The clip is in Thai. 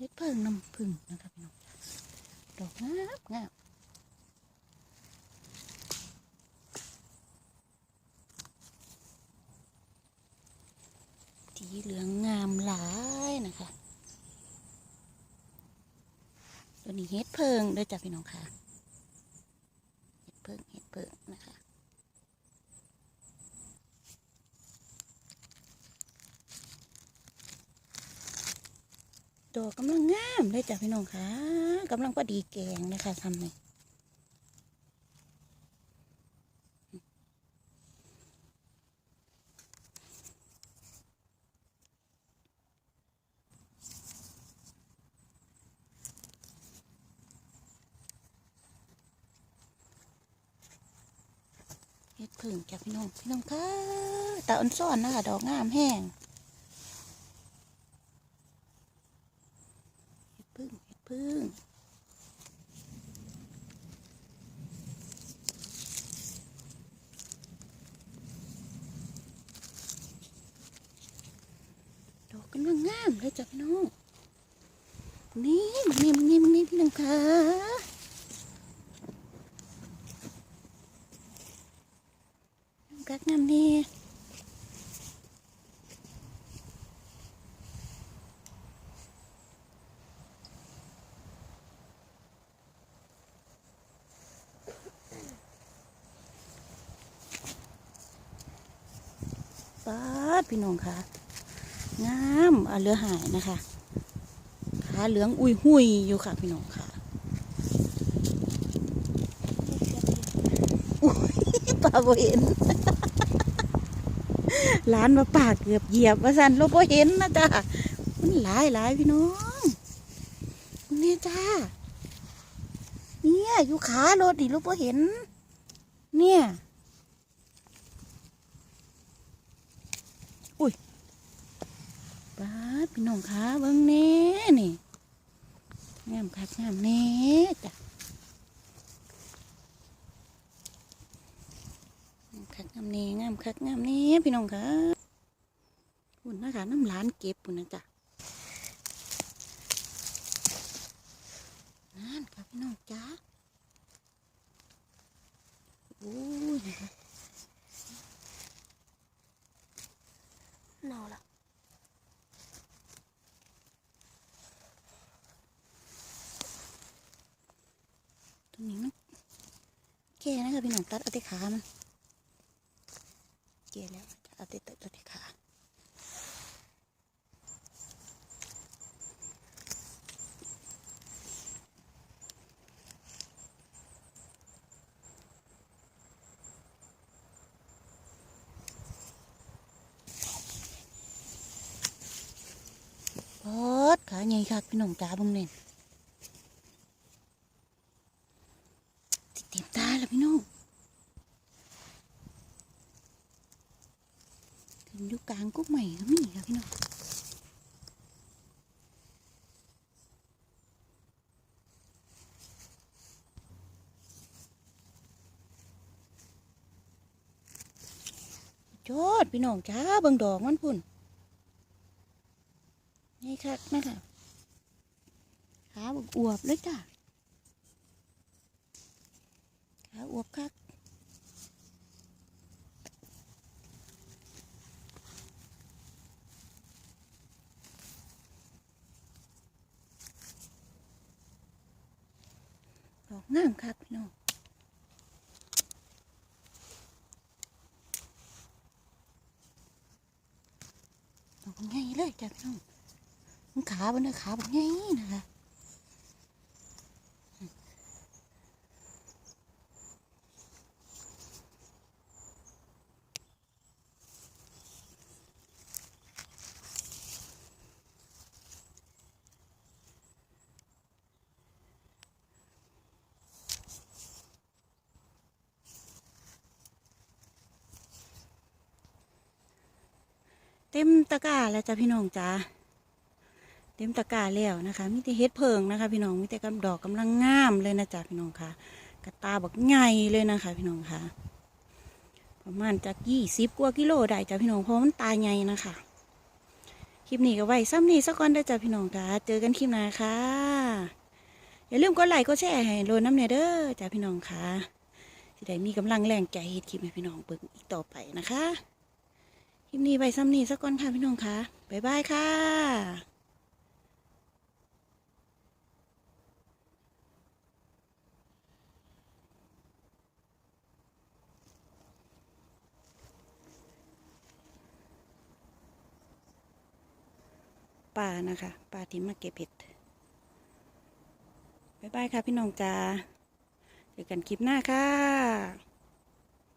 เฮ็ดเพิ่งน้ำผึ้งนะคะพี่น้องดอกงามงามสีเหลืองงามหลายนะคะตัวนี้เฮ็ดเพิงด้อจ้ะพี่น้องค่ะ เฮ็ดเพิงเฮ็ดเพิงนะคะ ดอกกำลังงามเลยจ้ะพี่น้องค่ะกำลังพอดีแกงนะคะทำนี่เฮ็ดผึ่งจ้ะพี่น้อง พี่น้องค่ะตาอ่อนซ่อนนะคะดอกงามแห้ง เห็ด พึ่งเห็ดพึ่งดอกกันว่างามเลยจ้ะพี่น้องนี่มันนี่มันนี่มันนี่พี่น้องคะน้องกักงามนี่ ป้าดพี่น้องค่ะงามอะเรือหายนะคะขาเหลืองอุยหุยอยู่ค่ะ พี่น้องค่ะอุ้ยปลาบ่เห็นร้านมาปากเกือบเหยียบว่าสันเราบ่เห็นนะจ้ามันหลายหลายพี่น้องนี่จ้าเนี่ยอยู่ขารถดิเราบ่เห็น เนี่ย ป้าพี่น้องคะเบิ่งแน่นี่งามคักงามแน่จ้ะงามคักงามแน่งามคักงามแน่พี่น้องคะหุ่นนะคะน้ำร้านเก็บปุ่นนะจ๊ะนั่นค่ะพี่น้องจ้าโอ้ยนะคะ เน่าละ ตรงนี้มันแก่นะคะพี่น้องตัดเอาแต่ขามันแก่แล้วเอาแต่ตัดเอาแต่ขาปอดขาใหญ่คักพี่น้องจ้าเบังเน่นติดเต็มตาแล้วพี่น้องขึ้นอยู่ กลางกุ๊กใหม่ก็มีค่ะพี่น้องจอดพี่น้องจ้าเบิ่งดอกมันพุ่นนี่คักนะคะขาบอวบเลยจ้ะขาอวบคัก อกงามคักพี่น้องดอกใหญ่เลยจ้ะพี่น้องมันขาบนเนื้อขาบนง่ายนะคะ ต็มตะกร้าแล้วจ้ะพี่น้องจ้าเต็มตะกร้าแล้วนะคะมีแต่เฮ็ดเพิงนะคะ พี่น้องมีแต่กำดอกกำลังงามเลยนะจ๊ะพี่น้องค่ะ กระตาบักใหญ่เลยนะคะ พี่น้องค่ะ ประมาณจากยี่สิบกว่ากิโลได้จ้ะพี่น้องเพราะมันตาใหญ่นะคะคลิปนี้ก็ไว้ซ้ำนี้สักก่อนได้จ้ะพี่น้องค่ะ เจอกันคลิปหน้าค่ะ อย่าลืมกดไลค์กดแชร์ให้โลน้ำเนยเด้อจ้ะพี่น้องค่ะสิได้มีกำลังแรงใจเฮ็ดคลิปให้พี่น้องเบิ่งอีกต่อไปนะคะ คลิปนี้ไว้ซ้ำนี้สักก่อนค่ะพี่น้องค่ะ บ๊ายบายค่ะป่านะคะป่าที่มาเก็บเห็ดบ๊ายบายค่ะพี่น้องจ้าเจอกันคลิปหน้าค่ะ